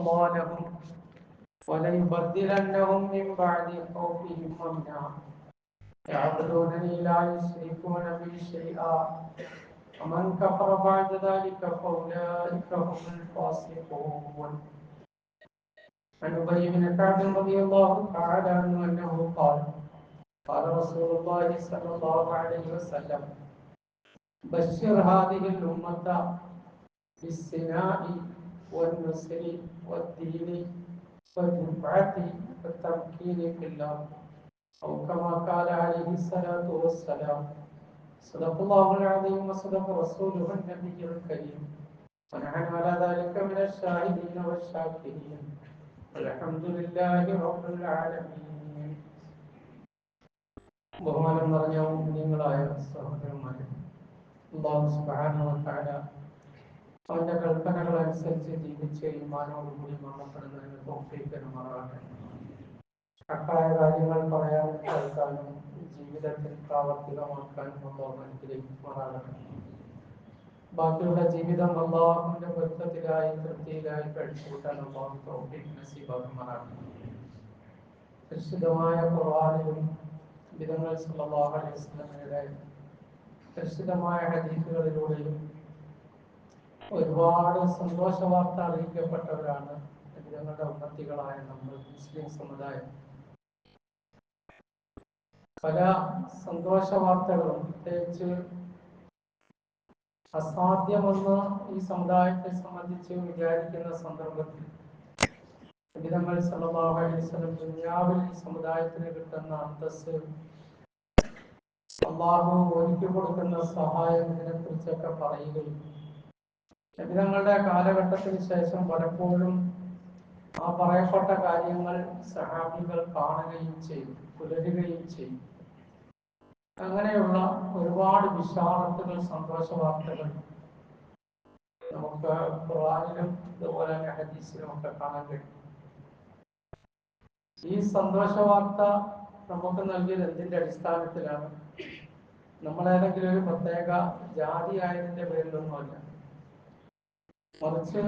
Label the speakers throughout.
Speaker 1: أضلالهم وليبدلنهم من بعد خوفهم أمنا. يعبدونني لا يشركون بي شيئا. ومن كفر بعد ذلك فأولئك هم الفاسقون. عن أبي بن كعب رضي الله تعالى عنه أنه قال قال رسول الله صلى الله عليه وسلم بشر هذه الأمة بالسناء والنصر والدين والرفعة والتمكين في الله أو كما قال عليه الصلاة والسلام صدق الله العظيم وصدق رسوله النبي الكريم ونحن على ذلك من الشاهدين والشاكرين والحمد لله رب العالمين ബഹുമാനം നിറഞ്ഞ കുഞ്ഞുങ്ങളായ സഹോദരന്മാരെ അള്ളാഹു സുബ്ഹാനഹു വ തആല അവന്റെ കൽപ്പനകൾ അനുസരിച്ച് ജീവിച്ച് ഈമാനോടുകൂടി മരണപ്പെടുന്നതിന് ഹക്കായ കാര്യങ്ങൾ പറയാനും കേൾക്കാനും ജീവിതത്തിൽ പ്രാവർത്തികമാക്കാനും അള്ളാഹു അനുഗ്രഹിക്കുമാറാകട്ടെ ബാക്കിയുള്ള ജീവിതം അള്ളാഹുവിന്റെ പൊരുത്തത്തിലായി തൃപ്തിയിലായി കഴിച്ചുകൂട്ടാൻ അള്ളാഹു തോഫീക്ക് നസീബാക്കുമാറാകട്ടെ പരിശുദ്ധമായ ഖുർആനിലും വിധങ്ങൾ സല്ലല്ലാഹു അലൈഹി പരിശുദ്ധമായ ഹദീസുകളിലൂടെയും ഒരുപാട് സന്തോഷ വാർത്ത അറിയിക്കപ്പെട്ടവരാണ് ഞങ്ങളുടെ ഉന്നതികളായ നമ്മൾ മുസ്ലിം സമുദായം. പല സന്തോഷ വാർത്തകളും പ്രത്യേകിച്ച് അസാധ്യമെന്ന് ഈ സമുദായത്തെ സംബന്ധിച്ച് വിചാരിക്കുന്ന സന്ദർഭത്തിൽ വിധങ്ങൾ വസല്ലം ദുനിയാവിൽ ഈ സമുദായത്തിന് കിട്ടുന്ന അന്തസ് അള്ളാഹു ഒരുക്കി കൊടുക്കുന്ന സഹായം ഇതിനെ കുറിച്ചൊക്കെ പറയുകയും നബിതങ്ങളുടെ കാലഘട്ടത്തിന് ശേഷം പലപ്പോഴും ആ പറയപ്പെട്ട കാര്യങ്ങൾ സഹാബികൾ കാണുകയും ചെയ്യും പുലരുകയും ചെയ്യും അങ്ങനെയുള്ള ഒരുപാട് വിശാലത്തുകൾ സന്തോഷ വാർത്തകൾ നമുക്ക് ഖുർആാനിലും അതുപോലെ തന്നെ ഹദീസിലും ഒക്കെ കാണാൻ കഴിയും. ഈ സന്തോഷ വാർത്ത നമുക്ക് നൽകിയത് എന്തിന്റെ അടിസ്ഥാനത്തിലാണ്? നമ്മൾ ഏതെങ്കിലും ഒരു പ്രത്യേക ജാതി ആയതിന്റെ പേരിലൊന്നുമല്ല. മറിച്ച്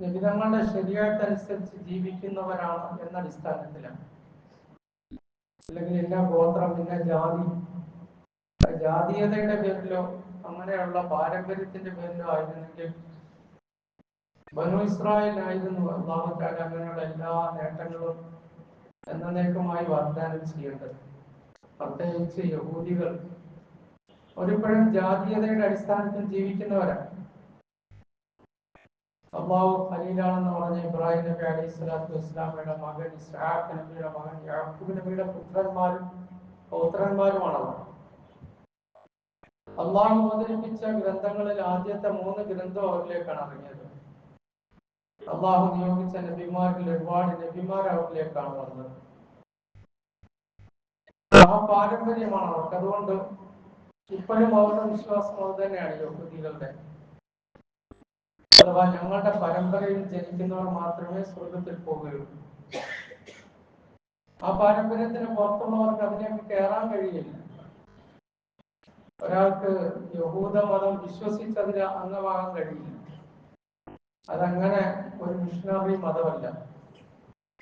Speaker 1: നിബിധങ്ങളുടെ ശരിയായിട്ടനുസരിച്ച് ജീവിക്കുന്നവരാണ് എന്ന അടിസ്ഥാനത്തിലാണ്. അല്ലെങ്കിൽ ഇന്ന ഗോത്രം ഇന്ന ജാതി. ജാതീയതയുടെ പേരിലോ അങ്ങനെയുള്ള പാരമ്പര്യത്തിന്റെ പേരിലോ ആയിരുന്നെങ്കിൽ ബനു ഇസ്രായേലായിരുന്നു അള്ളാഹു താല അങ്ങനെയുള്ള എല്ലാ നേട്ടങ്ങളും എന്നേക്കുമായി വാഗ്ദാനം ചെയ്യേണ്ടത്. പ്രത്യേകിച്ച് യഹൂദികൾ ഒരിപ്പോഴും ജാതീയതയുടെ അടിസ്ഥാനത്തിൽ ജീവിക്കുന്നവരാണ്. അള്ളാഹു ഖലീലാണെന്ന് പറഞ്ഞ ഇബ്രാഹിം നബി അലൈഹി സ്വലാത്തു വസ്സലാമയുടെ മകൻ ഇസ്ഹാഖ് നബിയുടെ മകൻ യാക്കൂബ് നബിയുടെ പുത്രന്മാരും പൗത്രന്മാരുമാണവർ. അള്ളാഹു അവതരിപ്പിച്ച ഗ്രന്ഥങ്ങളിൽ ആദ്യത്തെ മൂന്ന് ഗ്രന്ഥം അവരിലേക്കാണ് ഇറങ്ങിയത്. അള്ളാഹു നിയോഗിച്ച നബിമാരിൽ ഒരുപാട് നബിമാർ അവരിലേക്കാണ് വന്നത്. ആ പാരമ്പര്യമാണ് അവർക്ക്. അതുകൊണ്ട് ഇപ്പോഴും അവരുടെ വിശ്വാസം അത് തന്നെയാണ് യഹൂദികളുടെ അഥവാ ഞങ്ങളുടെ പരമ്പരയിൽ ജനിക്കുന്നവർ മാത്രമേ സ്വർഗത്തിൽ പോകുകയുള്ളൂ ആ പാരമ്പര്യത്തിന് പുറത്തുള്ളവർക്ക് അതിനെ കയറാൻ കഴിയില്ല. ഒരാൾക്ക് യഹൂദ മതം വിശ്വസിച്ചതിന് അംഗമാകാൻ കഴിയില്ല. അതങ്ങനെ ഒരു മിഷണറി മതമല്ല.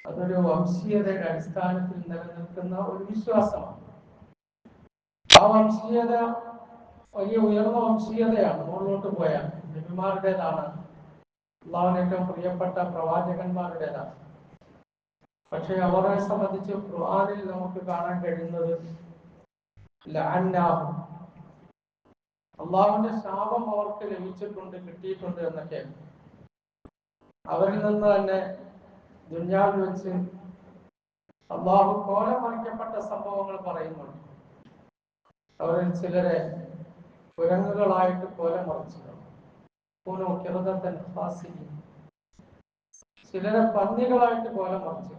Speaker 1: അതൊരു വംശീയതയുടെ അടിസ്ഥാനത്തിൽ നിലനിൽക്കുന്ന ഒരു വിശ്വാസമാണ്. ആ വംശീയത വലിയ ഉയർന്ന വംശീയതയാണ് മുകളിലോട്ട് പോയാൽ. നബിമാരുടേതാണ് അള്ളാഹുവിന് ഏറ്റവും പ്രിയപ്പെട്ട പ്രവാചകന്മാരുടേതാണ്. പക്ഷെ അവരെ സംബന്ധിച്ച് ഖുർആാനിൽ നമുക്ക് കാണാൻ കഴിയുന്നത് ലാന്നാഹും. അള്ളാഹുവിന്റെ ശാപം അവർക്ക് ലഭിച്ചിട്ടുണ്ട് കിട്ടിയിട്ടുണ്ട് എന്നൊക്കെ. അവരിൽ നിന്ന് തന്നെ ദുഞ്ഞാവിൽ വെച്ച് അള്ളാഹു കോലം മറിക്കപ്പെട്ട സംഭവങ്ങൾ പറയുന്നുണ്ട്. അവരിൽ ചിലരെ കുരങ്ങുകളായിട്ട് കോലം ചിലരെ പന്നികളായിട്ട് കോലം മറിച്ചു.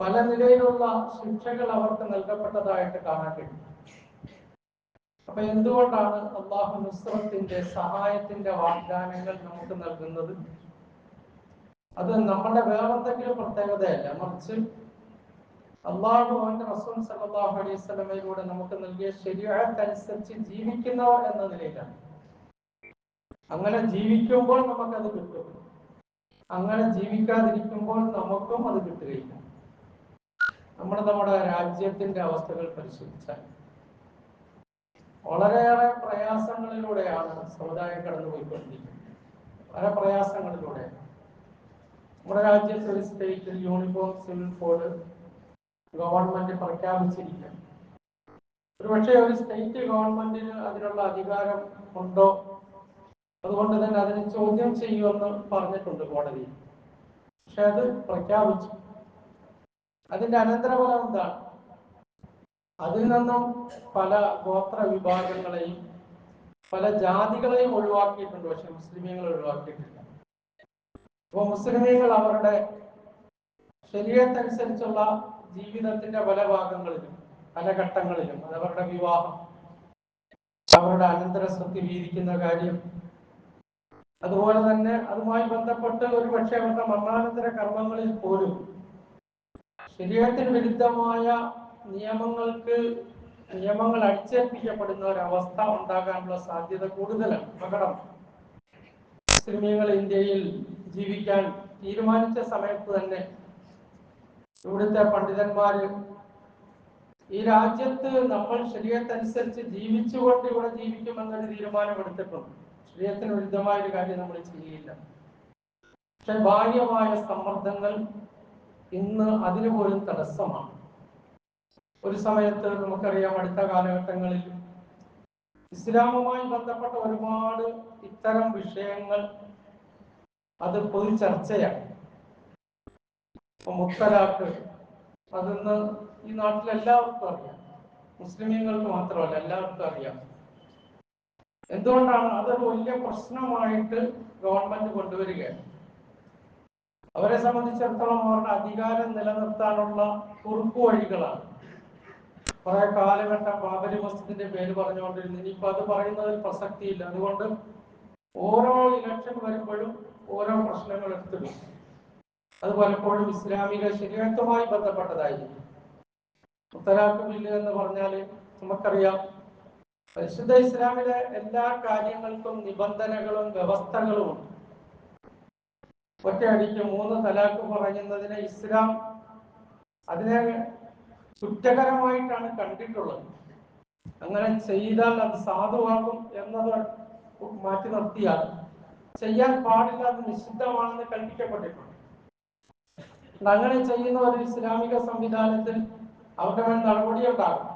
Speaker 1: പല നിലയിലുള്ള ശിക്ഷകൾ അവർക്ക് നൽകപ്പെട്ടതായിട്ട് കാണാൻ കഴിയും. അപ്പൊ എന്തുകൊണ്ടാണ് അള്ളാഹു നുസ്രത്തിന്റെ സഹായത്തിന്റെ വാഗ്ദാനങ്ങൾ നമുക്ക് നൽകുന്നത്? അത് നമ്മുടെ വേറെന്തെങ്കിലും പ്രത്യേകതയല്ല. മറിച്ച് അള്ളാഹു റസൂൽ അലൈഹി സ്വലമയിലൂടെ നമുക്ക് നൽകിയ ശരിയായതനുസരിച്ച് ജീവിക്കുന്നവർ എന്ന നിലയിലാണ്. അങ്ങനെ ജീവിക്കുമ്പോൾ നമുക്ക് അത് കിട്ടും. അങ്ങനെ ജീവിക്കാതിരിക്കുമ്പോൾ നമുക്കും അത് കിട്ടുകയില്ല. നമ്മൾ നമ്മുടെ രാജ്യത്തിന്റെ അവസ്ഥകൾ പരിശോധിച്ചാൽ. വളരെയേറെ പ്രയാസങ്ങളിലൂടെയാണ് സമുദായം കടന്നുപോയിക്കൊണ്ടിരിക്കുന്നത്. വളരെ പ്രയാസങ്ങളിലൂടെ. നമ്മുടെ രാജ്യത്ത് ഒരു സ്റ്റേറ്റിൽ യൂണിഫോം സിവിൽ കോഡ് ഗവൺമെന്റ് പ്രഖ്യാപിച്ചിരിക്കുക ഒരുപക്ഷെ ഒരു സ്റ്റേറ്റ് ഗവൺമെന്റിന് അതിനുള്ള അധികാരം ഉണ്ടോ? അതുകൊണ്ട് തന്നെ അതിനെ ചോദ്യം ചെയ്യുമെന്ന് പറഞ്ഞിട്ടുണ്ട് കോടതി. പക്ഷെ അത് പ്രഖ്യാപിച്ചു. അതിന്റെ അനന്തരഫലം എന്താണ്? അതിൽ നിന്നും പല ഗോത്ര വിഭാഗങ്ങളെയും പല ജാതികളെയും ഒഴിവാക്കിയിട്ടുണ്ട്. പക്ഷെ മുസ്ലിമീങ്ങൾ ഒഴിവാക്കിയിട്ടില്ല. അപ്പൊ മുസ്ലിമീങ്ങൾ അവരുടെ ശരീരത്തനുസരിച്ചുള്ള ജീവിതത്തിന്റെ പല ഭാഗങ്ങളിലും പല ഘട്ടങ്ങളിലും അത് അവരുടെ വിവാഹം അവരുടെ അനന്തര സ്വത്ത് വീതിക്കുന്ന കാര്യം അതുപോലെ തന്നെ അതുമായി ബന്ധപ്പെട്ട് ഒരു പക്ഷേ അവരുടെ മരണാനന്തര കർമ്മങ്ങളിൽ പോലും ശരീരത്തിന് വിരുദ്ധമായ നിയമങ്ങൾക്ക് നിയമങ്ങൾ അടിച്ചേൽപ്പിക്കപ്പെടുന്ന ഒരവസ്ഥ ഉണ്ടാകാനുള്ള സാധ്യത കൂടുതലാണ് അപകടം മുസ്ലിമീങ്ങൾ ഇന്ത്യയിൽ ജീവിക്കാൻ തീരുമാനിച്ച സമയത്ത് തന്നെ ഇവിടുത്തെ പണ്ഡിതന്മാര് ഈ രാജ്യത്ത് നമ്മൾ ശരീരത്തനുസരിച്ച് ജീവിച്ചുകൊണ്ട് ഇവിടെ ജീവിക്കുമെന്നൊരു തീരുമാനമെടുത്തിട്ടുണ്ട്. ശരീരത്തിന് വിരുദ്ധമായ ഒരു കാര്യം നമ്മൾ ചെയ്യില്ല പക്ഷെ ബാഹ്യമായ സമ്മർദ്ദങ്ങൾ ഇന്ന് അതിനു പോലും തടസ്സമാണ്. ഒരു സമയത്ത് നമുക്കറിയാം അടുത്ത കാലഘട്ടങ്ങളിൽ ഇസ്ലാമുമായി ബന്ധപ്പെട്ട ഒരുപാട് ഇത്തരം വിഷയങ്ങൾ അത് പൊതു ചർച്ചയാണ്. മുത്തലാക്ക് അതിന്ന് ഈ നാട്ടിൽ എല്ലാവർക്കും അറിയാം. മുസ്ലിമീങ്ങൾക്ക് മാത്രമല്ല എല്ലാവർക്കും അറിയാം. എന്തുകൊണ്ടാണ് അതൊരു വലിയ പ്രശ്നമായിട്ട് ഗവൺമെന്റ് കൊണ്ടുവരികയാണ്? അവരെ സംബന്ധിച്ചിടത്തോളം അവരുടെ അധികാരം നിലനിർത്താനുള്ള കുറുക്കു വഴികളാണ്. കുറെ കാലഘട്ടം ബാബരി മസ്ജിദിന്റെ പേര് പറഞ്ഞുകൊണ്ടിരുന്നു. ഇനിയിപ്പോ അത് പറയുന്നതിൽ പ്രസക്തിയില്ല. അതുകൊണ്ട് ഓരോ ഇലക്ഷൻ വരുമ്പോഴും ഓരോ പ്രശ്നങ്ങൾ എടുത്തിടും. അത് പലപ്പോഴും ഇസ്ലാമിക ശരീരത്തുമായി ബന്ധപ്പെട്ടതായിരിക്കും. മുത്തലാഖ് ബില്ല് എന്ന് പറഞ്ഞാൽ നമുക്കറിയാം പരിശുദ്ധ ഇസ്ലാമിലെ എല്ലാ കാര്യങ്ങൾക്കും നിബന്ധനകളും വ്യവസ്ഥകളും ഉണ്ട്. ഒറ്റയടിക്ക് മൂന്ന് തലാക്ക് പറയുന്നതിനെ ഇസ്ലാം അതിനെ കുറ്റകരമായിട്ടാണ് കണ്ടിട്ടുള്ളത്. അങ്ങനെ ചെയ്താൽ അത് സാധുവാകും എന്നത് മാറ്റി നിർത്തിയാൽ ചെയ്യാൻ പാടില്ല അത് നിഷിദ്ധമാണെന്ന് കൽപ്പിക്കപ്പെട്ടിട്ടുണ്ട്. അങ്ങനെ ചെയ്യുന്ന ഒരു ഇസ്ലാമിക സംവിധാനത്തിൽ അവരുടെ മേൽ നടപടിയുണ്ടാകും.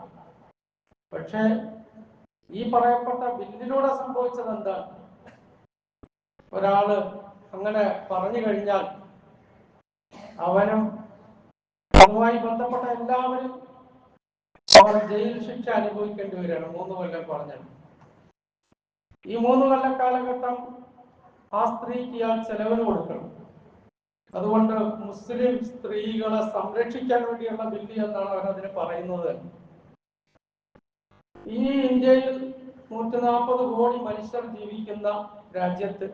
Speaker 1: പക്ഷേ ഈ പറയപ്പെട്ട ബില്ലിലൂടെ സംഭവിച്ചത് എന്താണ്? ഒരാൾ അങ്ങനെ പറഞ്ഞു കഴിഞ്ഞാൽ അവനും അതുമായി ബന്ധപ്പെട്ട എല്ലാവരും അവർ ജയിൽ ശിക്ഷ അനുഭവിക്കേണ്ടി വരികയാണ്. മൂന്ന് കൊല്ലം പറഞ്ഞത്. ഈ മൂന്ന് കൊല്ല കാലഘട്ടം ആ സ്ത്രീക്ക് ഇയാൾ ചെലവിന് കൊടുക്കണം. അതുകൊണ്ട് മുസ്ലിം സ്ത്രീകളെ സംരക്ഷിക്കാൻ വേണ്ടിയുള്ള ബില്ല് എന്നാണ് അവരതിന് പറയുന്നത്. ഈ ഇന്ത്യയിൽ നൂറ്റി നാൽപ്പത് കോടി മനുഷ്യർ ജീവിക്കുന്ന രാജ്യത്ത്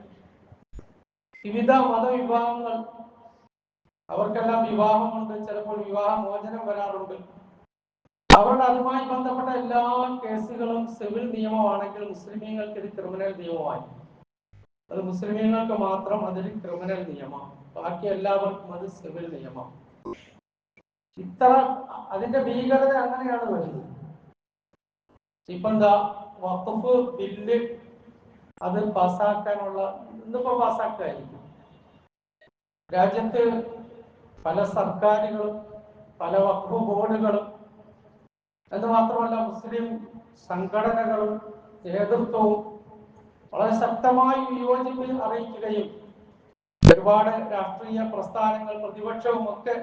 Speaker 1: വിവിധ മതവിഭാഗങ്ങൾ അവർക്കെല്ലാം വിവാഹമുണ്ട് ചിലപ്പോൾ വിവാഹ മോചനം വരാറുണ്ട്. അവരുടെ അതുമായി ബന്ധപ്പെട്ട എല്ലാ കേസുകളും സിവിൽ നിയമമാണെങ്കിൽ മുസ്ലിമീങ്ങൾക്ക് ഇത് ക്രിമിനൽ നിയമമായി. അത് മുസ്ലിമീങ്ങൾക്ക് മാത്രം അതൊരു ക്രിമിനൽ നിയമം. ബാക്കി എല്ലാവർക്കും അത് സിവിൽ നിയമം. ഇത്ര അതിന്റെ ഭീകരത അങ്ങനെയാണ് വരുന്നത്. ഇപ്പൊ എന്താ വഖഫ് ബില്ല് അത് പാസ്സാക്കാനുള്ള ഇന്നിപ്പോ പാസ്സാക്കായിരിക്കും. രാജ്യത്ത് പല സർക്കാരുകളും പല വഖഫ് ബോർഡുകളും എന്ന് മാത്രമല്ല മുസ്ലിം സംഘടനകളും നേതൃത്വവും വളരെ ശക്തമായി വിയോജിപ്പ് അറിയിക്കുകയും ഒരുപാട് രാഷ്ട്രീയ പ്രസ്ഥാനങ്ങൾ പ്രതിപക്ഷവും ഒക്കെ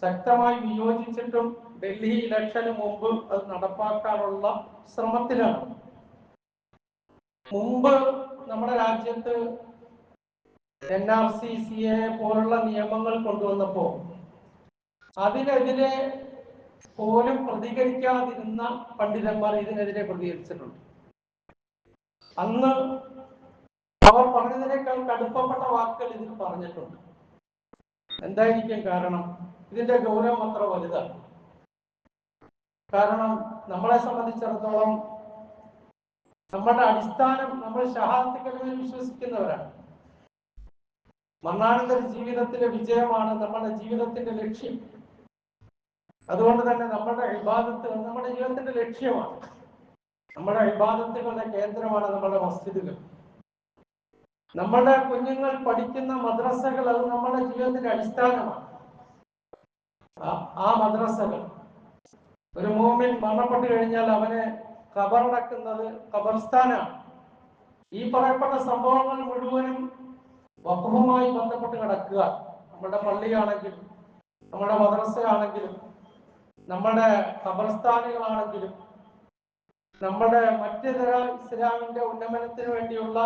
Speaker 1: ശക്തമായി വിയോജിച്ചിട്ടും ഡൽഹി ഇലക്ഷന് മുമ്പ് അത് നടപ്പാക്കാനുള്ള ശ്രമത്തിലാണ്. മുമ്പ് നമ്മുടെ രാജ്യത്ത് N R C C A പോലുള്ള നിയമങ്ങൾ കൊണ്ടുവന്നപ്പോ അതിനെതിരെ പോലും പ്രതികരിക്കാതിരുന്ന പണ്ഡിതന്മാർ ഇതിനെതിരെ പ്രതികരിച്ചിട്ടുണ്ട്. അന്ന് അവർ പറഞ്ഞതിനേക്കാൾ കടുപ്പപ്പെട്ട വാക്കുകൾ ഇതിൽ പറഞ്ഞിട്ടുണ്ട്. എന്തായിരിക്കും കാരണം? ഇതിന്റെ ഗൗരവം അത്ര വലുതാണ്. കാരണം നമ്മളെ സംബന്ധിച്ചിടത്തോളം നമ്മുടെ അടിസ്ഥാനം നമ്മൾ ഷഹാദത്ത് വിശ്വസിക്കുന്നവരാണ്. മരണാനന്തര ജീവിതത്തിലെ വിജയമാണ് നമ്മുടെ ജീവിതത്തിന്റെ ലക്ഷ്യം. അതുകൊണ്ട് തന്നെ നമ്മുടെ വിവാദത്ത് നമ്മുടെ ജീവിതത്തിന്റെ ലക്ഷ്യമാണ്. നമ്മുടെ വിവാദത്തുകളുടെ കേന്ദ്രമാണ് നമ്മുടെ മസ്ജിദുകൾ. നമ്മുടെ കുഞ്ഞുങ്ങൾ പഠിക്കുന്ന മദ്രസകൾ അത് നമ്മുടെ ജീവിതത്തിന്റെ അടിസ്ഥാനമാണ്. ആ- മദ്രസകൾ. ഒരു മൂമിൻ മരണപ്പെട്ടു കഴിഞ്ഞാൽ അവനെ കബറടക്കുന്നത് കബർസ്ഥാനാണ് ഈ പറയപ്പെട്ട സംഭവങ്ങൾ മുഴുവനും വഖഫുമായി ബന്ധപ്പെട്ട് കിടക്കുക നമ്മുടെ പള്ളിയാണെങ്കിലും നമ്മുടെ മദ്രസയാണെങ്കിലും നമ്മുടെ ഖബർസ്ഥാനുകളാണെങ്കിലും നമ്മുടെ മറ്റു തര ഇസ്ലാമിന്റെ ഉന്നമനത്തിന് വേണ്ടിയുള്ള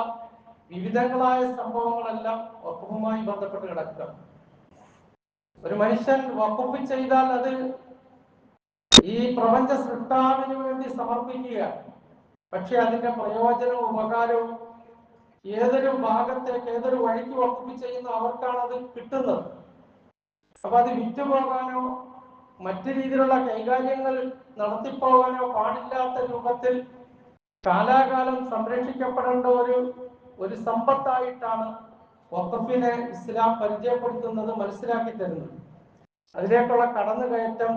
Speaker 1: വിവിധങ്ങളായ സംഭവങ്ങളെല്ലാം വഖഫുമായി ബന്ധപ്പെട്ട് കിടക്കുക ഒരു മനുഷ്യൻ വഖഫ് ചെയ്താൽ അത് ഈ പ്രപഞ്ച സൃഷ്ടാവിന് വേണ്ടി സമർപ്പിക്കുക. പക്ഷെ അതിന്റെ പ്രയോജനവും ഉപകാരവും ഏതൊരു ഭാഗത്തേക്ക് ഏതൊരു വഴിക്ക് വഖഫ് ചെയ്യുന്ന അവർക്കാണ് അത് കിട്ടുന്നത്. അപ്പൊ അത് വിറ്റുപോകാനോ മറ്റു രീതിയിലുള്ള കൈകാര്യങ്ങൾ നടത്തിപ്പോകാനോ പാടില്ലാത്ത രൂപത്തിൽ കാലാകാലം സംരക്ഷിക്കപ്പെടേണ്ട ഒരു ഒരു സമ്പത്തായിട്ടാണ് വഖഫിനെ ഇസ്ലാം പരിചയപ്പെടുത്തുന്നത് മനസ്സിലാക്കി തരുന്നത് അതിലേക്കുള്ള കടന്നുകയറ്റം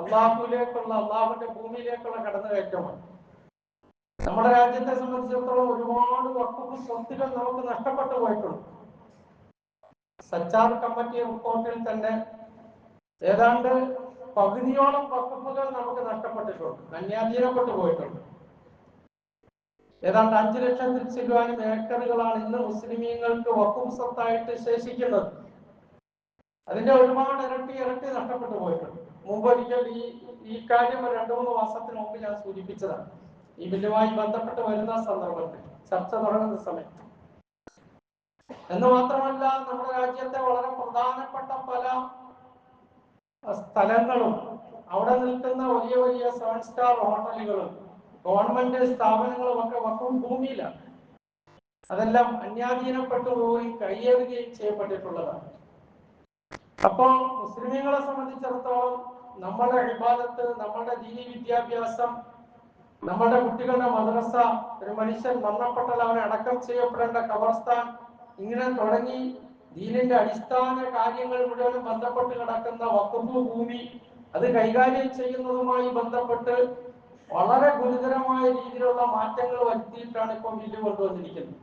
Speaker 1: അള്ളാഹുലേക്കുള്ള അള്ളാഹുവിന്റെ ഭൂമിയിലേക്കുള്ള കടന്നു കയറ്റമാണ് നമ്മുടെ രാജ്യത്തെ സംബന്ധിച്ചിടത്തോളം ഒരുപാട് വഖഫ് സ്വത്തുകൾ നമുക്ക് നഷ്ടപ്പെട്ടു പോയിട്ടുണ്ട്. സച്ചാർ കമ്മിറ്റി റിപ്പോർട്ടിൽ തന്നെ ഏതാണ്ട് പകുതിയോളം വഖഫുകൾ നമുക്ക് നഷ്ടപ്പെട്ടിട്ടുണ്ട്. അന്യാധീനപ്പെട്ടു പോയിട്ടുണ്ട്. ഏതാണ്ട് അഞ്ചു ലക്ഷത്തിൽ ചില്ലുവാനും ഏക്കറുകളാണ് ഇന്ന് മുസ്ലിമീങ്ങൾക്ക് വക്കും സ്വത്തായിട്ട് ശേഷിക്കുന്നത്. അതിന്റെ ഒരുപാട് ഇരട്ടി ഇരട്ടി നഷ്ടപ്പെട്ടു പോയിട്ടുണ്ട്. മുമ്പ് ഒരിക്കൽ ഈ ഈ കാര്യം രണ്ടു മൂന്ന് മാസത്തിന് മുമ്പ് ഞാൻ സൂചിപ്പിച്ചതാണ്. ഈ ബില്ലുമായി ബന്ധപ്പെട്ട് വരുന്ന സന്ദർഭത്തിൽ ചർച്ച തുടങ്ങുന്ന സമയത്ത്. എന്ന് മാത്രമല്ല നമ്മുടെ രാജ്യത്തെ വളരെ പ്രധാനപ്പെട്ട പല സ്ഥലങ്ങളും അവിടെ നിൽക്കുന്ന വലിയ വലിയ സെവൻ സ്റ്റാർ ഹോട്ടലുകളും ഗവൺമെന്റ് സ്ഥാപനങ്ങളും ഒക്കെ വക്കും ഭൂമിയിലാണ്. അതെല്ലാം അന്യാധീനപ്പെട്ടു പോയി കയ്യേറുകയും ചെയ്യപ്പെട്ടിട്ടുള്ളതാണ്. അപ്പോ മുസ്ലിമുകളെ സംബന്ധിച്ചിടത്തോളം നമ്മുടെ വിവാദത്ത് നമ്മുടെ ദീനി വിദ്യാഭ്യാസം നമ്മുടെ കുട്ടികളുടെ മദ്രസ ഒരു മനുഷ്യൻ മരണപ്പെട്ടാൽ അവനെ അടക്കം ചെയ്യപ്പെടേണ്ട കബർസ്ഥാൻ ഇങ്ങനെ തുടങ്ങി ദീനിന്റെ അടിസ്ഥാന കാര്യങ്ങൾ മുഴുവനും ബന്ധപ്പെട്ട് കിടക്കുന്ന വക്കുമ്പ് ഭൂമി അത് കൈകാര്യം ചെയ്യുന്നതുമായി ബന്ധപ്പെട്ട് വളരെ ഗുരുതരമായ രീതിയിലുള്ള മാറ്റങ്ങൾ വരുത്തിയിട്ടാണ് ഇപ്പോൾ ബില്ല് കൊണ്ടുവന്നിരിക്കുന്നത്.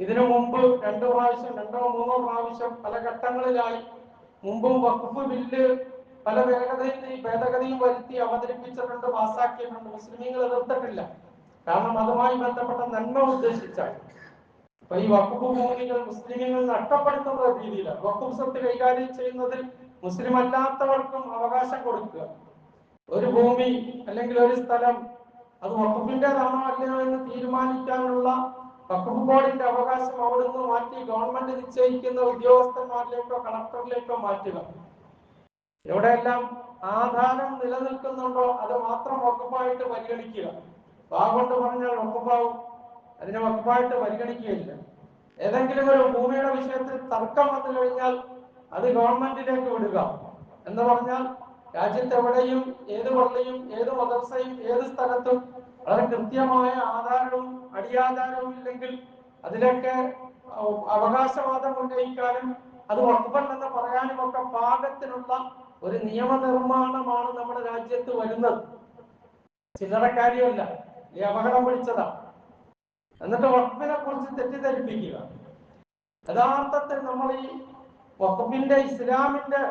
Speaker 1: ഇതിനു മുമ്പ് രണ്ടു പ്രാവശ്യം രണ്ടോ മൂന്നോ പ്രാവശ്യം പല ഘട്ടങ്ങളിലായി മുമ്പും വഖഫ് ബില്ല് പല വേഗതയും ഭേദഗതിയും വരുത്തി അവതരിപ്പിച്ചിട്ടുണ്ട് പാസ്സാക്കിയിട്ടുണ്ട് മുസ്ലിമീങ്ങൾ എതിർത്തിട്ടില്ല. കാരണം അതുമായി ബന്ധപ്പെട്ട നന്മ ഉദ്ദേശിച്ചാണ്. അപ്പൊ ഈ വഖഫ് ഭൂമികൾ മുസ്ലിമീങ്ങൾ നഷ്ടപ്പെടുത്തുന്ന രീതിയിലാണ്. വഖഫ് സ്വത്ത് കൈകാര്യം ചെയ്യുന്നതിൽ മുസ്ലിം അല്ലാത്തവർക്കും അവകാശം കൊടുക്കുക. ഒരു ഭൂമി അല്ലെങ്കിൽ ഒരു സ്ഥലം അത് വഖഫിന്റേതാണോ അല്ലയോ എന്ന് തീരുമാനിക്കാനുള്ള വഖഫ് ബോർഡിന്റെ അവകാശം അവിടുന്ന് മാറ്റി ഗവൺമെന്റ് നിശ്ചയിക്കുന്ന ഉദ്യോഗസ്ഥന്മാരിലേക്കോ കളക്ടറിലേക്കോ മാറ്റുക. എവിടെയെല്ലാം ആധാരം നിലനിൽക്കുന്നുണ്ടോ അത് മാത്രം വകുപ്പായിട്ട് പരിഗണിക്കുക. വാഗോണ്ട് പറഞ്ഞാൽ വകുപ്പാവും അതിനെ വകുപ്പായിട്ട് പരിഗണിക്കുകയില്ല. ഏതെങ്കിലും ഒരു ഭൂമിയുടെ വിഷയത്തിൽ തർക്കം വന്നു കഴിഞ്ഞാൽ അത് ഗവൺമെന്റിലേക്ക് വിടുക എന്ന് പറഞ്ഞാൽ രാജ്യത്ത് എവിടെയും ഏത് പള്ളിയും ഏത് മദർസയും ഏത് സ്ഥലത്തും വളരെ കൃത്യമായ ആധാരവും അടിയാധാരവും ഇല്ലെങ്കിൽ അതിലൊക്കെ അവകാശവാദം ഉന്നയിക്കാനും അത് ഉറപ്പല്ലെന്ന് പറയാനും ഒക്കെ പാകത്തിനുള്ള ഒരു നിയമനിർമ്മാണമാണ് നമ്മുടെ രാജ്യത്ത് വരുന്നത്. ചില്ലറ കാര്യമല്ല ഈ അപകടം പിടിച്ചതാ. എന്നിട്ട് വകുപ്പിനെ കുറിച്ച് തെറ്റിദ്ധരിപ്പിക്കുക. യഥാർത്ഥത്തിൽ നമ്മൾ ഈ വകുപ്പിന്റെ ഇസ്ലാമിന്റെ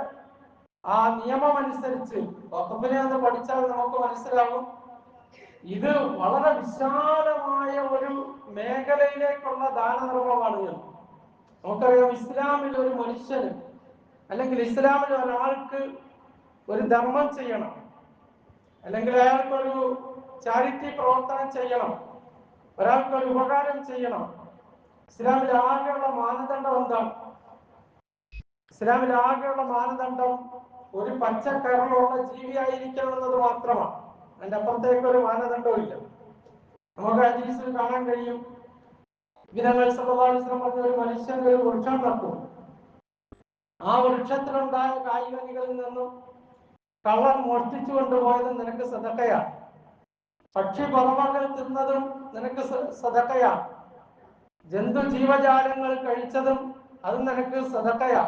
Speaker 1: ആ നിയമം അനുസരിച്ച് വകുപ്പിനെ അത് പഠിച്ചാൽ നമുക്ക് മനസ്സിലാകും. ഇത് വളരെ വിശാലമായ ഒരു മേഖലയിലേക്കുള്ള ദാനധർമ്മമാണ് നമുക്കറിയാം ഇസ്ലാമിൽ ഒരു മനുഷ്യന് അല്ലെങ്കിൽ ഇസ്ലാമിൽ ഒരാൾക്ക് ഒരു ധർമ്മം ചെയ്യണം. അല്ലെങ്കിൽ അയാൾക്കൊരു ചാരിറ്റി പ്രവർത്തനം ചെയ്യണം. ഒരാൾക്കൊരു ഉപകാരം ചെയ്യണം. ഇസ്ലാമിൽ ആകെയുള്ള മാനദണ്ഡം എന്താണ്? ഇസ്ലാമിൽ ആകെയുള്ള മാനദണ്ഡം ഒരു പച്ചക്കറിയുള്ള ജീവിയായിരിക്കണം എന്നത് മാത്രമാണ്. അതിന്റെ അപ്പുറത്തേക്ക് ഒരു മാനദണ്ഡവും ഇല്ല. നമുക്ക് അജീസിൽ കാണാൻ കഴിയും. വിധങ്ങൾ സല്ലല്ലാഹു പറഞ്ഞ ഒരു മനുഷ്യൻ ഒരു വൃക്ഷം നട്ടു. ആ വൃക്ഷത്തിലുണ്ടായ കായ്കനികളിൽ നിന്നും കള്ളൻ മോഷ്ടിച്ചു കൊണ്ടുപോയത് നിനക്ക് സദക്കയാണ് പക്ഷി പറവകൾ തിന്നതും നിനക്ക് സതക്കയാണ് ജന്തു ജീവജാലങ്ങൾ കഴിച്ചതും അത് നിനക്ക് സദക്കയാ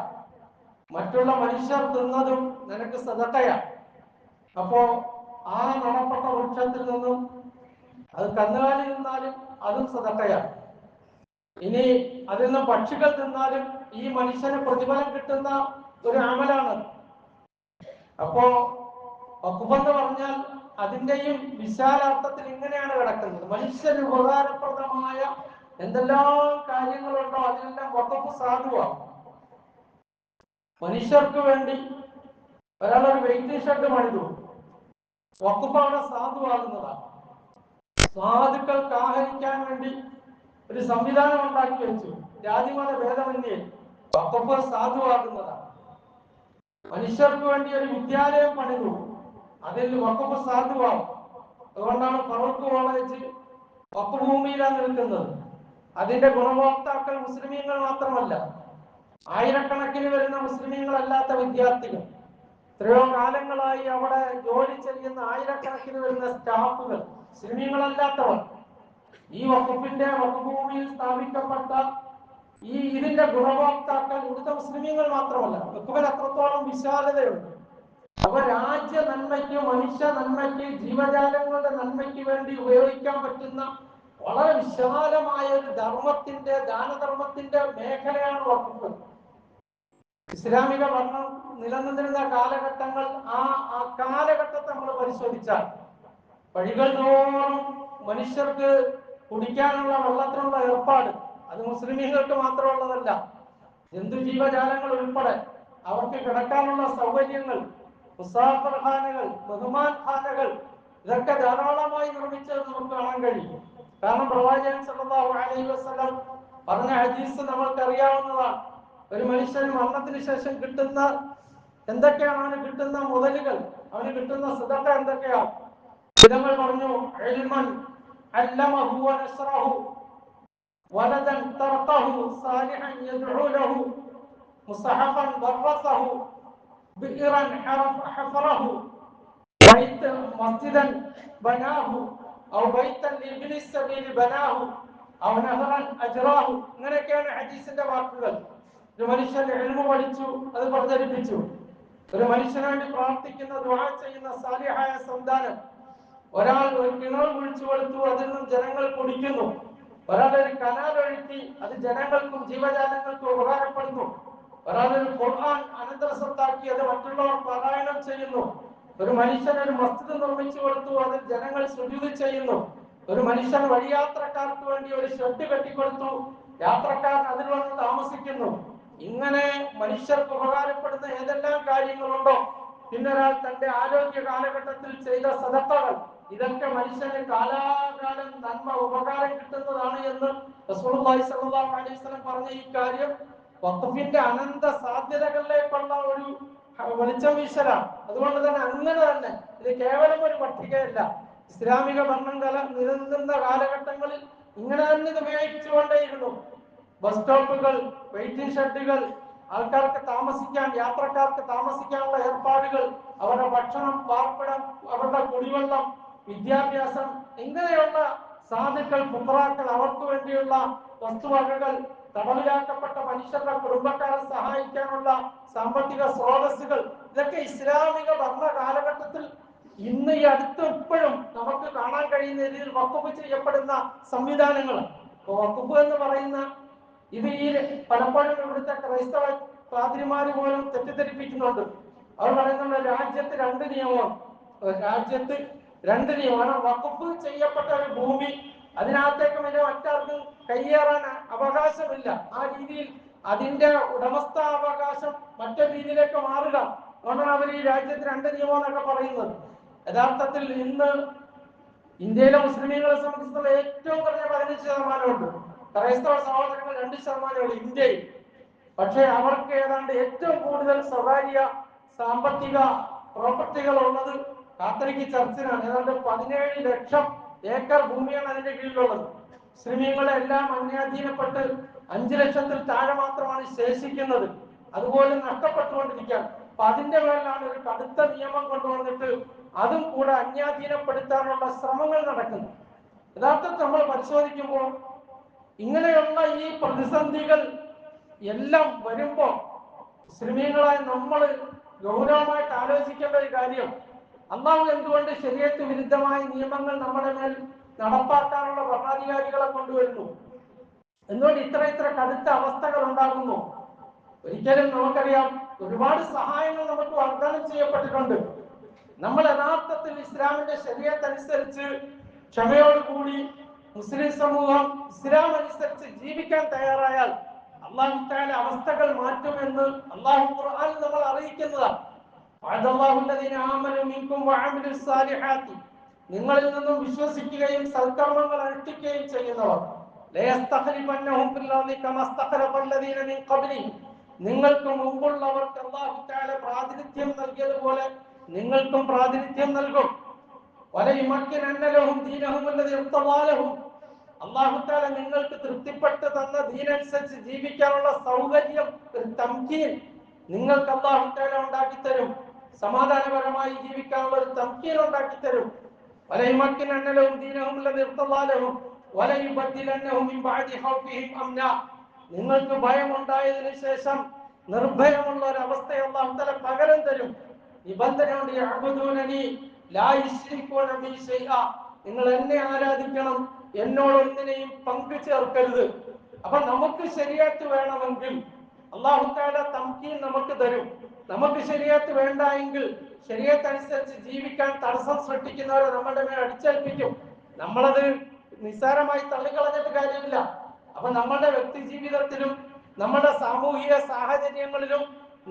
Speaker 1: മറ്റുള്ള മനുഷ്യർ തിന്നതും നിനക്ക് സദക്കയാ അപ്പോ ആ നടപ്പെട്ട വൃക്ഷത്തിൽ നിന്നും അത് കന്നുകാലി നിന്നാലും അതും സദക്കയാണ് ഇനി അതിൽ നിന്ന് പക്ഷികൾ തിന്നാലും ഈ മനുഷ്യന് പ്രതിഫലം കിട്ടുന്ന ഒരു അമലാണ്. അപ്പോ എന്ന് പറഞ്ഞാൽ അതിന്റെയും വിശാലാർത്ഥത്തിൽ ഇങ്ങനെയാണ് കിടക്കുന്നത്. മനുഷ്യന് ഉപകാരപ്രദമായ എന്തെല്ലാം കാര്യങ്ങളുണ്ടോ അതിനെല്ലാം വക്കഫ് സാധുവാകും മനുഷ്യർക്ക് വേണ്ടി ഒരാളൊരു വെയിറ്റിംഗ് ഷെഡ് പണിതു വക്കുപ്പാണ് സാധുവാകുന്നതാണ് സാധുക്കൾ ആഹരിക്കാൻ വേണ്ടി ഒരു സംവിധാനം ഉണ്ടാക്കി വെച്ചു. ജാതിമത ഭേദമന്യേ വക്കപ്പ് സാധുവാകുന്നതാണ് മനുഷ്യർക്ക് വേണ്ടി ഒരു വിദ്യാലയം പണിതു. അതിൽ വക്കപ്പ് സാധുവാകും അതുകൊണ്ടാണ് പറവക്ക് കോളേജ് വക്കുഭൂമിയിലാണ് നിൽക്കുന്നത്. അതിന്റെ ഗുണഭോക്താക്കൾ മുസ്ലിമീങ്ങൾ മാത്രമല്ല. ആയിരക്കണക്കിന് വരുന്ന മുസ്ലിമീങ്ങളല്ലാത്ത വിദ്യാർത്ഥികൾ എത്രയോ കാലങ്ങളായി അവിടെ ജോലി ചെയ്യുന്ന ആയിരക്കണക്കിന് വരുന്ന സ്റ്റാഫുകൾ മുസ്ലിമീങ്ങളല്ലാത്തവർ ഈ വകുപ്പിന്റെ വകുപ്പൂമിയിൽ സ്ഥാപിക്കപ്പെട്ട ഈ ഇതിന്റെ ഗുണഭോക്താക്കൾ ഇവിടുത്തെ മുസ്ലിമീങ്ങൾ മാത്രമല്ല വകുപ്പിൽ അത്രത്തോളം വിശാലതയുണ്ട്. അപ്പൊ രാജ്യ നന്മയ്ക്ക് മനുഷ്യ നന്മയ്ക്ക് ജീവജാലങ്ങളുടെ നന്മയ്ക്ക് വേണ്ടി ഉപയോഗിക്കാൻ പറ്റുന്ന വളരെ വിശാലമായ ഒരു ധർമ്മത്തിന്റെ ദാനധർമ്മത്തിന്റെ മേഖലയാണ് വകുപ്പ്. ഇസ്ലാമിക ഭരണം നിലനിന്നിരുന്ന കാലഘട്ടങ്ങൾ ആ ആ കാലഘട്ടത്തെ നമ്മൾ പരിശോധിച്ചാൽ വഴികൾ തോറും മനുഷ്യർക്ക് കുടിക്കാനുള്ള വെള്ളത്തിനുള്ള ഏർപ്പാട് അത് മുസ്ലിമീങ്ങൾക്ക് മാത്രമുള്ളതല്ല ജന്തു ജീവജാലങ്ങൾ ഉൾപ്പെടെ അവർക്ക് കിടക്കാനുള്ള സൗകര്യങ്ങൾ മുസാഫർ ഖാനകൾ ബഹുമാൻ ഖാനകൾ ഇതൊക്കെ ധാരാളമായി നിർമ്മിച്ചത് നമുക്ക് കാണാൻ കഴിയും. കാരണം പ്രവാചകൻ സല്ലല്ലാഹു അലൈഹി വസല്ലം പറഞ്ഞ ഹദീസ് നമ്മൾക്ക് അറിയാവുന്നതാണ് ഒരു മനുഷ്യന് മരണത്തിന് ശേഷം കിട്ടുന്ന എന്തൊക്കെയാണ് അവന് കിട്ടുന്ന മുതലുകൾ? അവന് കിട്ടുന്ന സിദ്ധത്ത എന്തൊക്കെയാണ് ഇതങ്ങൾ പറഞ്ഞു ഇൽമൻ അല്ലമഹു വനസ്റഹു വലദൻ തർക്കഹു സാലിഹൻ യദ്ഉ ലഹു മുസഹഫൻ ദറസഹു ബിഇറൻ ഹറഫ് ഹഫറഹു ബൈത മസ്ജിദൻ ബനാഹു ഔ ബൈതൻ ലിബ്നി സബീൽ ബനാഹു ഔ നഹറൻ അജ്റാഹു. ഇങ്ങനെയൊക്കെയാണ് ഹദീസിന്റെ വാക്കുകൾ. ഒരു മനുഷ്യൻ എഴുമ പഠിച്ചു അത് പ്രചരിപ്പിച്ചു. ഒരു മനുഷ്യനായിട്ട് പ്രാർത്ഥിക്കുന്ന ദുആ ചെയ്യുന്ന സാലിഹായ സന്താനം ഒരാൾ ഒരു കിണർ കുഴിച്ചു കൊടുത്തു അതിൽ നിന്ന് ജനങ്ങൾ കുടിക്കുന്നു. ഒരാൾ ഒരു കനാൽ ഒഴുക്കി അത് ജനങ്ങൾക്കും ജീവജാലങ്ങൾക്കും ഉപകാരപ്പെടുന്നു. ഒരാൾ ഒരു ഖുർആൻ അനന്തര സ്വത്താക്കി അത് മറ്റുള്ളവർ പാരായണം ചെയ്യുന്നു. ഒരു മനുഷ്യൻ ഒരു മസ്ജിദ് നിർമ്മിച്ചു കൊടുത്തു അത് ജനങ്ങൾ സുജൂദ് ചെയ്യുന്നു. ഒരു മനുഷ്യൻ വഴിയാത്രക്കാർക്ക് വേണ്ടി ഒരു ഷെഡ് കെട്ടിക്കൊടുത്തു. യാത്രക്കാർ അതിൽ വന്ന് താമസിക്കുന്നു. ഇങ്ങനെ മനുഷ്യർക്ക് ഉപകാരപ്പെടുന്ന ഏതെല്ലാം കാര്യങ്ങളുണ്ടോ? പിന്നെ ഒരാൾ തന്റെ ആരോഗ്യ കാലഘട്ടത്തിൽ ചെയ്ത സദത്തകൾ ഇതൊക്കെ മനുഷ്യന് കാലാകാലം നന്മ ഉപകാരം കിട്ടുന്നതാണ് എന്ന് പറഞ്ഞ ഈ കാര്യം വഖഫിന്റെ അനന്ത സാധ്യതകളിലേക്കുള്ള ഒരു വെളിച്ചം വീശലാണ്. അതുകൊണ്ട് തന്നെ അങ്ങനെ തന്നെ ഇത് കേവലം ഒരു പട്ടികയല്ല. ഇസ്ലാമിക ഭരണം കല നിലനിന്ന കാലഘട്ടങ്ങളിൽ ഇങ്ങനെ തന്നെ ഇത് ഉപയോഗിച്ചുകൊണ്ടേയിരുന്നു. ബസ് സ്റ്റോപ്പുകൾ വെയിറ്റിംഗ് ഷെഡുകൾ ആൾക്കാർക്ക് താമസിക്കാൻ യാത്രക്കാർക്ക് താമസിക്കാനുള്ള ഏർപ്പാടുകൾ അവരുടെ ഭക്ഷണം പാർപ്പിടം അവരുടെ കുടിവെള്ളം വിദ്യാഭ്യാസം ഇങ്ങനെയുള്ള സാധുക്കൾ പുത്രാക്കൾ അവർക്ക് വേണ്ടിയുള്ള വസ്തുവകകൾ തടവിലാക്കപ്പെട്ട മനുഷ്യരുടെ കുടുംബക്കാരെ സഹായിക്കാനുള്ള സാമ്പത്തിക സ്രോതസ്സുകൾ ഇതൊക്കെ ഇസ്ലാമിക ഭരണ കാലഘട്ടത്തിൽ ഇന്ന് ഈ അടുത്ത് ഇപ്പോഴും നമുക്ക് കാണാൻ കഴിയുന്ന രീതിയിൽ വക്കുപ്പ് ചെയ്യപ്പെടുന്ന സംവിധാനങ്ങൾ വക്കുപ്പ് എന്ന് പറയുന്ന ഇത് ഈ പലപ്പോഴും ഇവിടുത്തെ ക്രൈസ്തവ പാതിരിമാര് പോലും തെറ്റിദ്ധരിപ്പിക്കുന്നുണ്ട്. അവർ പറയുന്നുണ്ട് രാജ്യത്ത് രണ്ട് നിയമം രാജ്യത്ത് രണ്ട് നിയമം. വകുപ്പ് ചെയ്യപ്പെട്ട ഒരു ഭൂമി അതിനകത്തേക്ക് വലിയ മറ്റാർക്കും കയ്യേറാൻ അവകാശമില്ല. ആ രീതിയിൽ അതിന്റെ ഉടമസ്ഥാവകാശം മറ്റൊരു രീതിയിലേക്ക് മാറുക. അതുകൊണ്ടാണ് അവർ ഈ രാജ്യത്ത് രണ്ട് നിയമം എന്നൊക്കെ പറയുന്നത്. യഥാർത്ഥത്തിൽ ഇന്ന് ഇന്ത്യയിലെ മുസ്ലിമീങ്ങളെ സംബന്ധിച്ചിടത്തോളം ഏറ്റവും കുറഞ്ഞ പതിനഞ്ച് ശതമാനമുണ്ട്. ക്രൈസ്തവ സഹോദരങ്ങൾ രണ്ട് ശതമാനമാണ് ഇന്ത്യയിൽ. പക്ഷേ അവർക്ക് ഏതാണ്ട് ഏറ്റവും കൂടുതൽ സ്വകാര്യ സാമ്പത്തിക പ്രോപ്പർട്ടികൾ ഉള്ളത് കാത്തലിക് ചർച്ചിനാണ്. ഏതാണ്ട് പതിനേഴ് ലക്ഷം ഏക്കർ ഭൂമിയാണ് അതിന്റെ കീഴിലുള്ളത്. മുസ്ലിമീങ്ങളെല്ലാം അന്യാധീനപ്പെട്ട് അഞ്ചു ലക്ഷത്തിൽ താഴെ മാത്രമാണ് ശേഷിക്കുന്നത്. അതുപോലെ നഷ്ടപ്പെട്ടുകൊണ്ടിരിക്കുക അപ്പൊ അതിന്റെ മേലാണ് ഒരു കടുത്ത നിയമം കൊണ്ടുവന്നിട്ട് അതും കൂടെ അന്യാധീനപ്പെടുത്താനുള്ള ശ്രമങ്ങൾ നടക്കുന്നു യഥാർത്ഥത്തിൽ നമ്മൾ പരിശോധിക്കുമ്പോൾ ഇങ്ങനെയുള്ള ഈ പ്രതിസന്ധികൾ എല്ലാം വരുമ്പോൾ മുസ്ലിമീങ്ങളായ നമ്മൾ ഗൗരവമായിട്ട് ആലോചിക്കേണ്ട ഒരു കാര്യം അള്ളാഹു എന്തുകൊണ്ട് ശരീരത്ത് വിരുദ്ധമായ നിയമങ്ങൾ നമ്മുടെ മേൽ നടപ്പാക്കാനുള്ള ഭരണാധികാരികളെ കൊണ്ടുവരുന്നു? എന്തുകൊണ്ട് ഇത്ര ഇത്ര കടുത്ത അവസ്ഥകൾ ഉണ്ടാകുന്നു? ഒരിക്കലും നമുക്കറിയാം ഒരുപാട് സഹായങ്ങൾ നമുക്ക് വാഗ്ദാനം ചെയ്യപ്പെട്ടിട്ടുണ്ട്. നമ്മൾ യഥാർത്ഥത്തിൽ ഇസ്ലാമിന്റെ ശരീരത്തനുസരിച്ച് ക്ഷമയോടുകൂടി മുസ്ലിം സമൂഹം ഇസ്ലാം അനുസരിച്ച് ജീവിക്കാൻ തയ്യാറായാൽ അള്ളാഹു താല അവസ്ഥകൾ മാറ്റുമെന്ന് അള്ളാഹു ഖുർആൻ നമ്മൾ അറിയിക്കുന്നതാണ്. നിങ്ങളിൽ നിന്നും വിശ്വസിക്കുകയും സൽക്കർമ്മങ്ങൾ അനുഷ്ഠിക്കുകയും ചെയ്യുന്നവർ നിങ്ങൾക്ക് മുമ്പുള്ളവർക്ക് അള്ളാഹു പ്രാതിനിധ്യം നൽകിയതുപോലെ നിങ്ങൾക്കും പ്രാതിനിധ്യം നൽകും. വലയുമക്കിനന്നലവും ദീനഹും തആല നിങ്ങൾക്ക് തൃപ്തിപ്പെട്ട് തന്ന ദീനനുസരിച്ച് ജീവിക്കാനുള്ള സൗകര്യം തംകീൻ നിങ്ങൾക്ക് അള്ളാഹുത്താല ഉണ്ടാക്കി തരും സമാധാനപരമായി ജീവിക്കാനുള്ള ഒരു തംകീൻ ഉണ്ടാക്കി തരും വലയുമക്കിനന്ന അന്നലവും ദീനവുമുള്ള നിർത്തലാലവും വലയുബത്തിലന്നവും നിങ്ങൾക്ക് ഭയമുണ്ടായതിനു ശേഷം നിർഭയമുള്ള ഒരു അവസ്ഥയെ അല്ലാഹു പകരം തരും. നിബന്ധനയുണ്ട് യഅബുദൂനനി ലാ നിങ്ങൾ എന്നെ ആരാധിക്കണം? എന്നോട് ഒന്നിനെയും പങ്കു ചേർക്കരുത്. അപ്പൊ നമുക്ക് ശരിയാത്ത് വേണമെങ്കിൽ അള്ളാഹുത്താല തംകീൻ നമുക്ക് തരും. നമുക്ക് ശരിയാത്ത് വേണ്ട എങ്കിൽ ശരിയത്തനുസരിച്ച് ജീവിക്കാൻ തടസ്സം സൃഷ്ടിക്കുന്നവരെ നമ്മുടെ മേൽ അടിച്ചേൽപ്പിക്കും. നമ്മളത് നിസ്സാരമായി തള്ളിക്കളഞ്ഞിട്ട് കാര്യമില്ല. അപ്പൊ നമ്മളുടെ വ്യക്തി ജീവിതത്തിലും നമ്മുടെ സാമൂഹിക സാഹചര്യങ്ങളിലും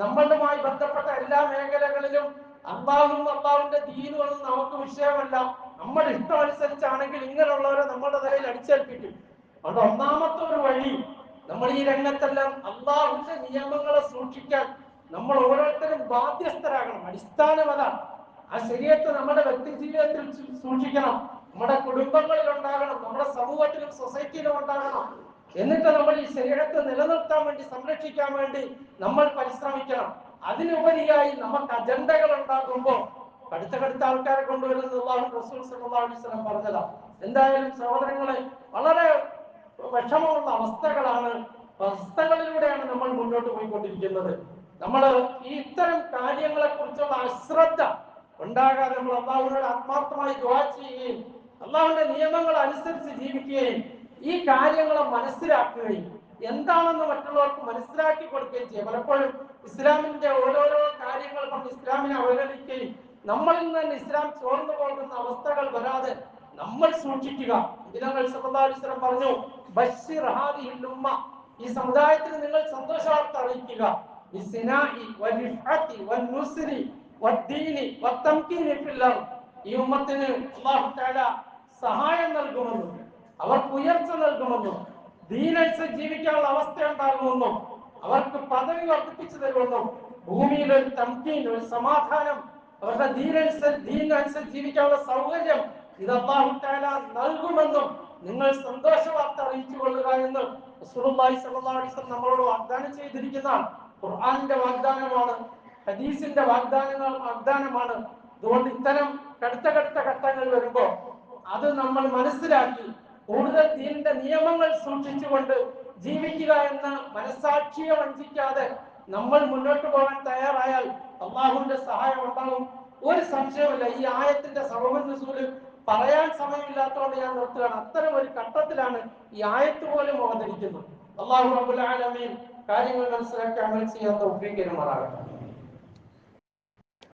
Speaker 1: നമ്മളുമായി ബന്ധപ്പെട്ട എല്ലാ മേഖലകളിലും അള്ളാഹും അള്ളാഹുവിന്റെ ദീനുകളും നമുക്ക് വിഷയമല്ല. നമ്മുടെ ഇഷ്ടം അനുസരിച്ചാണെങ്കിൽ ഇങ്ങനെയുള്ളവരെ നമ്മുടെ തലയിൽ അടിച്ചേൽപ്പിക്കും. അത് ഒന്നാമത്തെ ഒരു വഴി നമ്മൾ ഈ രംഗത്തെല്ലാം അള്ളാഹുവിന്റെ നിയമങ്ങളെ സൂക്ഷിക്കാൻ നമ്മൾ ഓരോരുത്തരും ബാധ്യസ്ഥരാകണം. അടിസ്ഥാനം അതാണ്. ആ ശരീരത്തെ നമ്മുടെ വ്യക്തി ജീവിതത്തിൽ സൂക്ഷിക്കണം. നമ്മുടെ കുടുംബങ്ങളിൽ ഉണ്ടാകണം. നമ്മുടെ സമൂഹത്തിലും സൊസൈറ്റിയിലും ഉണ്ടാകണം. എന്നിട്ട് നമ്മൾ ഈ ശരീരത്തെ നിലനിർത്താൻ വേണ്ടി സംരക്ഷിക്കാൻ വേണ്ടി നമ്മൾ പരിശ്രമിക്കണം. അതിനുപരിയായി നമുക്ക് അജണ്ടകൾ ഉണ്ടാകുമ്പോൾ കടുത്ത കടുത്ത ആൾക്കാരെ കൊണ്ടുവരുന്നത് അള്ളാഹു റസൂൽ പറഞ്ഞതാ. എന്തായാലും സഹോദരങ്ങളെ വളരെ വിഷമമുള്ള അവസ്ഥകളാണ് അവസ്ഥകളിലൂടെയാണ് നമ്മൾ മുന്നോട്ട് പോയിക്കൊണ്ടിരിക്കുന്നത്. നമ്മൾ ഈ ഇത്തരം കാര്യങ്ങളെ കുറിച്ചുള്ള അശ്രദ്ധ ഉണ്ടാകാതെ നമ്മൾ അള്ളാഹുവിനോട് ആത്മാർത്ഥമായി ദ്വാ ചെയ്യുകയും അള്ളാഹുവിന്റെ നിയമങ്ങൾ അനുസരിച്ച് ജീവിക്കുകയും ഈ കാര്യങ്ങളെ മനസ്സിലാക്കുകയും എന്താണെന്ന് മറ്റുള്ളവർക്ക് മനസ്സിലാക്കി കൊടുക്കുകയും ചെയ്യാം പലപ്പോഴും ഇസ്ലാമിന്റെ ഓരോരോ കാര്യങ്ങൾ ഇസ്ലാമിനെ അവഗണിക്കുകയും നമ്മളിൽ നിന്ന് ഇസ്ലാം ചോർന്നു പോകുന്ന അവസ്ഥകൾ വരാതെ നമ്മൾ സൂക്ഷിക്കുക. ഇതിനങ്ങൾ സല്ലാസ്ലം പറഞ്ഞു ബഷീർ ഉമ്മ. ഈ സമുദായത്തിന് നിങ്ങൾ സന്തോഷ വാർത്ത അറിയിക്കുക. ഈ ഉമ്മത്തിന് തആല സഹായം നൽകുമെന്നും അവർക്ക് ഉയർച്ച നൽകുമെന്നും ദീനനുസരിച്ച് ജീവിക്കാനുള്ള അവസ്ഥ ഉണ്ടാകുമെന്നും അവർക്ക് പദവി വർദ്ധിപ്പിച്ചു തരുമെന്നും ഭൂമിയിൽ ഒരു തംകീൻ ഒരു സമാധാനം അവരുടെ ദീനനുസരിച്ച് ജീവിക്കാനുള്ള സൗകര്യം ഇത് അല്ലാഹു തആല നൽകുമെന്നും നിങ്ങൾ സന്തോഷ വാർത്ത അറിയിച്ചു കൊള്ളുക എന്ന് നമ്മളോട് വാഗ്ദാനം ചെയ്തിരിക്കുന്ന ഖുർആാനിന്റെ വാഗ്ദാനമാണ് ഹദീസിന്റെ വാഗ്ദാനങ്ങൾ വാഗ്ദാനമാണ്. അതുകൊണ്ട് ഇത്തരം കടുത്ത കടുത്ത ഘട്ടങ്ങൾ വരുമ്പോ അത് നമ്മൾ മനസ്സിലാക്കി കൂടുതൽ ദീനിന്റെ നിയമങ്ങൾ സൂക്ഷിച്ചുകൊണ്ട് ജീവിക്കുക എന്ന മനസാക്ഷിയെ വഞ്ചിക്കാതെ നമ്മൾ മുന്നോട്ട് പോകാൻ തയ്യാറായാൽ അള്ളാഹുവിന്റെ സഹായം ഉണ്ടാകും ഒരു സംശയമില്ല ഈ ആയത്തിന്റെ സബബുൽ പറയാൻ സമയമില്ലാത്തതുകൊണ്ട് ഞാൻ നിർത്തുകയാണ്. അത്തരം ഒരു ഘട്ടത്തിലാണ് ഈ ആയത്ത് പോലും അവതരിക്കുന്നത് അള്ളാഹു റബ്ബുൽ ആലമീൻ കാര്യങ്ങൾ മനസ്സിലാക്കി അമൽ ചെയ്യാൻ തൗഫീഖ് മാറാകട്ടെ